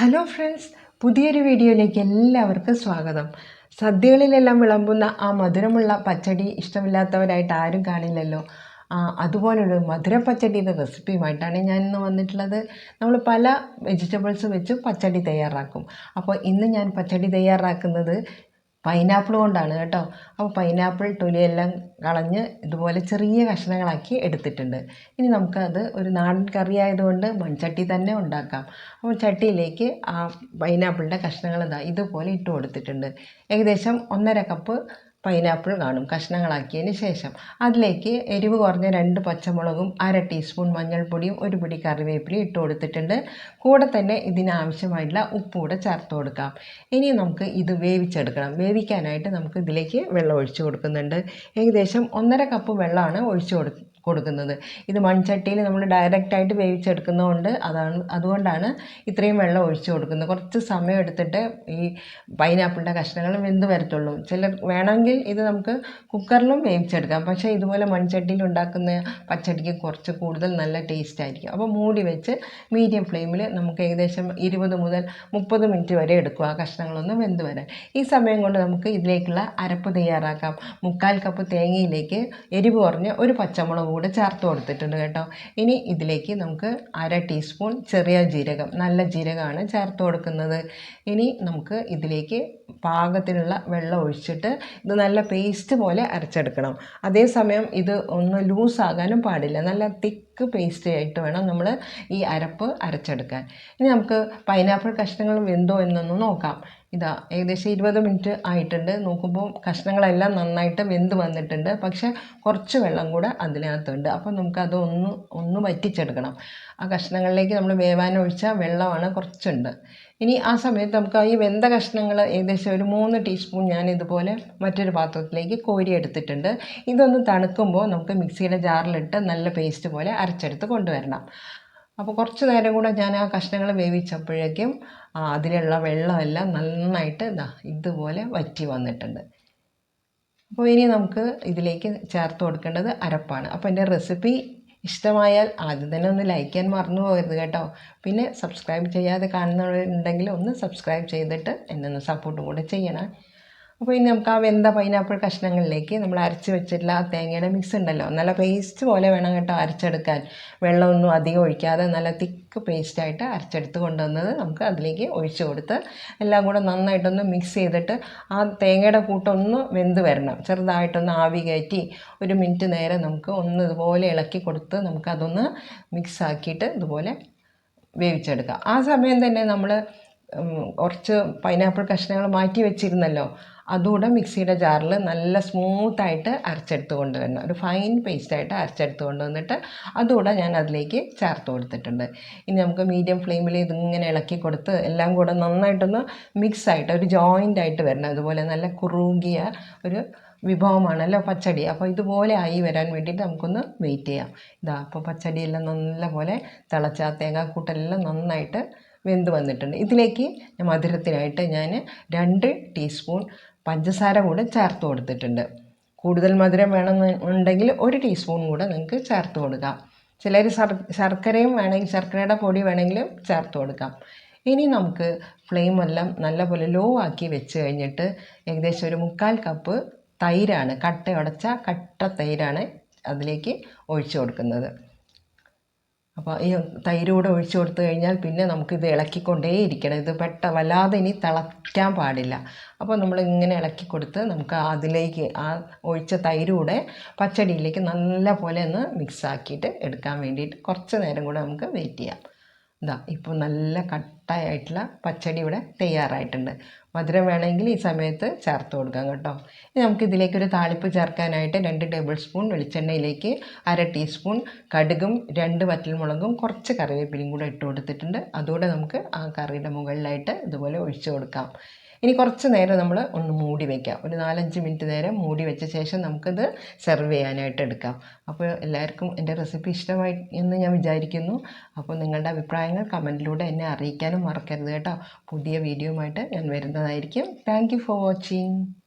Hello friends പുതിയൊരു വീഡിയോയിലേക്ക് എല്ലാവർക്കും സ്വാഗതം. സദ്യകളിലെല്ലാം വിളമ്പുന്ന ആ മധുരമുള്ള പച്ചടി ഇഷ്ടമില്ലാത്തവരായിട്ട് ആരും കാണില്ലല്ലോ. അതുപോലൊരു മധുര പച്ചടിയുടെ റെസിപ്പിയുമായിട്ടാണ് ഞാൻ ഇന്ന് വന്നിട്ടുള്ളത്. നമ്മൾ പല വെജിറ്റബിൾസ് വെച്ച് പച്ചടി തയ്യാറാക്കും. അപ്പോൾ ഇന്ന് ഞാൻ പച്ചടി തയ്യാറാക്കുന്നത് പൈനാപ്പിൾ കൊണ്ടാണ് കേട്ടോ. അപ്പോൾ പൈനാപ്പിൾ തൊലിയെല്ലാം കളഞ്ഞ് ഇതുപോലെ ചെറിയ കഷ്ണങ്ങളാക്കി എടുത്തിട്ടുണ്ട്. ഇനി നമുക്കത് ഒരു നാടൻ കറി ആയതുകൊണ്ട് മൺചട്ടി തന്നെ ഉണ്ടാക്കാം. അപ്പോൾ ചട്ടിയിലേക്ക് ആ പൈനാപ്പിളിന്റെ കഷ്ണങ്ങൾ ഇതാ ഇതുപോലെ ഇട്ട് കൊടുത്തിട്ടുണ്ട്. ഏകദേശം ഒന്നര കപ്പ് പൈനാപ്പിൾ കാണും. കഷ്ണങ്ങളാക്കിയതിന് ശേഷം അതിലേക്ക് എരിവ് കുറഞ്ഞ രണ്ട് പച്ചമുളകും അര ടീസ്പൂൺ മഞ്ഞൾപ്പൊടിയും ഒരു പിടി കറിവേപ്പിലയും ഇട്ട് കൊടുത്തിട്ടുണ്ട്. കൂടെ തന്നെ ഇതിനാവശ്യമായിട്ടുള്ള ഉപ്പ് കൂടെ ചേർത്ത് കൊടുക്കാം. ഇനി നമുക്ക് ഇത് വേവിച്ചെടുക്കണം. വേവിക്കാനായിട്ട് നമുക്ക് ഇതിലേക്ക് വെള്ളം ഒഴിച്ച് കൊടുക്കുന്നുണ്ട്. ഏകദേശം ഒന്നര കപ്പ് വെള്ളമാണ് ഒഴിച്ച് കൊടു കൊടുക്കുന്നത്. ഇത് മൺചട്ടിയിൽ നമ്മൾ ഡയറക്റ്റായിട്ട് വേവിച്ചെടുക്കുന്നതുകൊണ്ട് അതാണ് അതുകൊണ്ടാണ് ഇത്രയും വെള്ളം ഒഴിച്ച് കൊടുക്കുന്നത്. കുറച്ച് സമയം എടുത്തിട്ട് ഈ പൈനാപ്പിളിന്റെ കഷ്ണങ്ങൾ വെന്ത് വരത്തുള്ളൂ. ചിലർ വേണമെങ്കിൽ ഇത് നമുക്ക് കുക്കറിലും വേവിച്ചെടുക്കാം. പക്ഷേ ഇതുപോലെ മൺചട്ടിയിൽ ഉണ്ടാക്കുന്ന പച്ചടിക്ക് കുറച്ച് കൂടുതൽ നല്ല ടേസ്റ്റ് ആയിരിക്കും. അപ്പോൾ മൂടി വെച്ച് മീഡിയം ഫ്ലെയിമിൽ നമുക്ക് ഏകദേശം ഇരുപത് മുതൽ മുപ്പത് മിനിറ്റ് വരെ എടുക്കും ആ കഷ്ണങ്ങളൊന്ന് വെന്ത് വരാൻ. ഈ സമയം കൊണ്ട് നമുക്ക് ഇതിലേക്കുള്ള അരപ്പ് തയ്യാറാക്കാം. മുക്കാൽ കപ്പ് തേങ്ങയിലേക്ക് എരിവ് കുറഞ്ഞ് ഒരു പച്ചമുളക് കൂടെ ചേർത്ത് കൊടുത്തിട്ടുണ്ട് കേട്ടോ. ഇനി ഇതിലേക്ക് നമുക്ക് അര ടീസ്പൂൺ ചെറിയ ജീരകം നല്ല ജീരകമാണ് ചേർത്ത് കൊടുക്കുന്നത്. ഇനി നമുക്ക് ഇതിലേക്ക് പാകത്തിനുള്ള വെള്ളം ഒഴിച്ചിട്ട് ഇത് നല്ല പേസ്റ്റ് പോലെ അരച്ചെടുക്കണം. അതേസമയം ഇത് ഒന്ന് ലൂസാകാനും പാടില്ല. നല്ല തിക്ക് പേസ്റ്റ് ആയിട്ട് വേണം നമ്മൾ ഈ അരപ്പ് അരച്ചെടുക്കാൻ. ഇനി നമുക്ക് പൈനാപ്പിൾ കഷ്ണങ്ങൾ വെന്തോ എന്നൊന്ന് നോക്കാം. ഇതാ ഏകദേശം ഇരുപത് മിനിറ്റ് ആയിട്ടുണ്ട്. നോക്കുമ്പോൾ കഷ്ണങ്ങളെല്ലാം നന്നായിട്ട് വെന്ത് വന്നിട്ടുണ്ട്. പക്ഷേ കുറച്ച് വെള്ളം കൂടെ അതിനകത്തുണ്ട്. അപ്പോൾ നമുക്കത് ഒന്ന് ഒന്ന് വറ്റിച്ചെടുക്കണം. ആ കഷ്ണങ്ങളിലേക്ക് നമ്മൾ വേവാൻ ഒഴിച്ച വെള്ളമാണ് കുറച്ചുണ്ട്. ഇനി ആ സമയത്ത് നമുക്ക് ഈ വെന്ത കഷ്ണങ്ങൾ ഏകദേശം ഒരു മൂന്ന് ടീസ്പൂൺ ഞാൻ ഇതുപോലെ മറ്റൊരു പാത്രത്തിലേക്ക് കോരി എടുത്തിട്ടുണ്ട് ഇതൊന്ന് തണുക്കുമ്പോൾ നമുക്ക് മിക്സിയുടെ ജാറിലിട്ട് നല്ല പേസ്റ്റ് പോലെ അരച്ചെടുത്ത് കൊണ്ടുവരണം. അപ്പോൾ കുറച്ച് നേരം കൂടെ ഞാൻ ആ കഷ്ണങ്ങൾ വേവിച്ചപ്പോഴേക്കും അതിലുള്ള വെള്ളമെല്ലാം നന്നായിട്ട് ഇതാ ഇതുപോലെ വറ്റി വന്നിട്ടുണ്ട്. അപ്പോൾ ഇനി നമുക്ക് ഇതിലേക്ക് ചേർത്ത് കൊടുക്കേണ്ടത് അരപ്പാണ്. അപ്പോൾ എന്റെ റെസിപ്പി ഇഷ്ടമായാൽ ആദ്യം തന്നെ ഒന്ന് ലൈക്ക് ചെയ്യാൻ മറന്നു പോകരുത് കേട്ടോ. പിന്നെ സബ്സ്ക്രൈബ് ചെയ്യാതെ കാണുന്നവരുണ്ടെങ്കിൽ ഒന്ന് സബ്സ്ക്രൈബ് ചെയ്തിട്ട് എന്നെ ഒന്ന് സപ്പോർട്ടും കൂടെ ചെയ്യണം. അപ്പോൾ ഇനി നമുക്ക് ആ വെന്ത പൈനാപ്പിൾ കഷ്ണങ്ങളിലേക്ക് നമ്മൾ അരച്ച് വെച്ചിട്ടുള്ള ആ തേങ്ങയുടെ മിക്സ് ഉണ്ടല്ലോ. നല്ല പേസ്റ്റ് പോലെ വേണം കേട്ടോ അരച്ചെടുക്കാൻ. വെള്ളമൊന്നും അധികം ഒഴിക്കാതെ നല്ല തിക്ക് പേസ്റ്റായിട്ട് അരച്ചെടുത്ത് കൊണ്ടുവന്നത് നമുക്ക് അതിലേക്ക് ഒഴിച്ചു കൊടുത്ത് എല്ലാം കൂടെ നന്നായിട്ടൊന്ന് മിക്സ് ചെയ്തിട്ട് ആ തേങ്ങയുടെ കൂട്ടൊന്ന് വെന്ത് വരണം. ചെറുതായിട്ടൊന്ന് ആവി കയറ്റി ഒരു മിനിറ്റ് നേരം നമുക്ക് ഒന്ന് ഇതുപോലെ ഇളക്കി കൊടുത്ത് നമുക്കതൊന്ന് മിക്സ് ആക്കിയിട്ട് ഇതുപോലെ വേവിച്ചെടുക്കുക ആ സമയം തന്നെ നമ്മൾ കുറച്ച് പൈനാപ്പിൾ കഷ്ണങ്ങൾ മാറ്റി വെച്ചിരുന്നല്ലോ. അതുകൂടെ മിക്സിയുടെ ജാറിൽ നല്ല സ്മൂത്തായിട്ട് അരച്ചെടുത്ത് കൊണ്ടുവരണം. ഒരു ഫൈൻ പേസ്റ്റായിട്ട് അരച്ചെടുത്ത് കൊണ്ടുവന്നിട്ട് അതുകൂടെ ഞാൻ അതിലേക്ക് ചേർത്ത് കൊടുത്തിട്ടുണ്ട്. ഇനി നമുക്ക് മീഡിയം ഫ്ലെയിമിൽ ഇതിങ്ങനെ ഇളക്കി കൊടുത്ത് എല്ലാം കൂടെ നന്നായിട്ടൊന്ന് മിക്സ് ആയിട്ട് ഒരു ജോയിന്റ് ആയിട്ട് വരണം. അതുപോലെ നല്ല കുറുകിയ ഒരു വിഭവമാണല്ലോ പച്ചടി. അപ്പോൾ ഇതുപോലെ ആയി വരാൻ വേണ്ടിയിട്ട് നമുക്കൊന്ന് വെയിറ്റ് ചെയ്യാം. ഇതാ അപ്പോൾ പച്ചടിയെല്ലാം നല്ലപോലെ തിളച്ച തേങ്ങാക്കൂട്ടെല്ലാം നന്നായിട്ട് വെന്ത് വന്നിട്ടുണ്ട്. ഇതിലേക്ക് മധുരത്തിനായിട്ട് ഞാൻ രണ്ട് ടീസ്പൂൺ പഞ്ചസാര കൂടെ ചേർത്ത് കൊടുത്തിട്ടുണ്ട്. കൂടുതൽ മധുരം വേണമെന്നുണ്ടെങ്കിൽ ഒരു ടീസ്പൂൺ കൂടെ നിങ്ങൾക്ക് ചേർത്ത് കൊടുക്കാം. ചിലർ ശർ ശർക്കരയും വേണമെങ്കിൽ ശർക്കരയുടെ പൊടി വേണമെങ്കിലും ചേർത്ത് കൊടുക്കാം. ഇനി നമുക്ക് ഫ്ലെയിമെല്ലാം നല്ലപോലെ ലോ ആക്കി വെച്ച് കഴിഞ്ഞിട്ട് ഏകദേശം ഒരു മുക്കാൽ കപ്പ് തൈരാണ് കട്ട ഉടച്ച കട്ട തൈരാണ് അതിലേക്ക് ഒഴിച്ചു കൊടുക്കുന്നത്. അപ്പോൾ ഈ തൈര് കൂടെ ഒഴിച്ചു കൊടുത്തു കഴിഞ്ഞാൽ പിന്നെ നമുക്കിത് ഇളക്കിക്കൊണ്ടേ ഇരിക്കണം. ഇത് പെട്ട വല്ലാതെ ഇനി തിളയ്ക്കാൻ പാടില്ല. അപ്പോൾ നമ്മൾ ഇങ്ങനെ ഇളക്കി കൊടുത്ത് നമുക്ക് അതിലേക്ക് ആ ഒഴിച്ച തൈര് കൂടെ പച്ചടിയിലേക്ക് നല്ല പോലെ ഒന്ന് മിക്സ് ആക്കിയിട്ട് എടുക്കാൻ വേണ്ടിയിട്ട് കുറച്ച് നേരം കൂടെ നമുക്ക് വെയിറ്റ് ചെയ്യാം. ഇതാ ഇപ്പോൾ നല്ല കട്ടായിട്ടുള്ള പച്ചടി ഇവിടെ തയ്യാറായിട്ടുണ്ട്. മധുരം വേണമെങ്കിൽ ഈ സമയത്ത് ചേർത്ത് കൊടുക്കാം കേട്ടോ. ഇനി നമുക്ക് ഇതിലേക്കൊരു താളിപ്പ് ചേർക്കാനായിട്ട് രണ്ട് ടേബിൾ സ്പൂൺ വെളിച്ചെണ്ണയിലേക്ക് അര ടീസ്പൂൺ കടുകും രണ്ട് വറ്റൽമുളകും കുറച്ച് കറിവേപ്പിലയും കൂടെ ഇട്ട് കൊടുത്തിട്ടുണ്ട്. അതുകൂടെ നമുക്ക് ആ കറിയുടെ മുകളിലായിട്ട് ഇതുപോലെ ഒഴിച്ചു കൊടുക്കാം. ഇനി കുറച്ച് നേരം നമ്മൾ ഒന്ന് മൂടി വയ്ക്കാം ഒരു നാലഞ്ച് മിനിറ്റ് നേരം മൂടി വെച്ച ശേഷം നമുക്കിത് സെർവ് ചെയ്യാനായിട്ട് എടുക്കാം. അപ്പോൾ എല്ലാവർക്കും എന്റെ റെസിപ്പി ഇഷ്ടമായി എന്ന് ഞാൻ വിചാരിക്കുന്നു. അപ്പോൾ നിങ്ങളുടെ അഭിപ്രായങ്ങൾ കമന്റിലൂടെ എന്നെ അറിയിക്കാനും മറക്കരുത് കേട്ടോ. പുതിയ വീഡിയോയുമായിട്ട് ഞാൻ വരുന്നതായിരിക്കും. Thank for watching.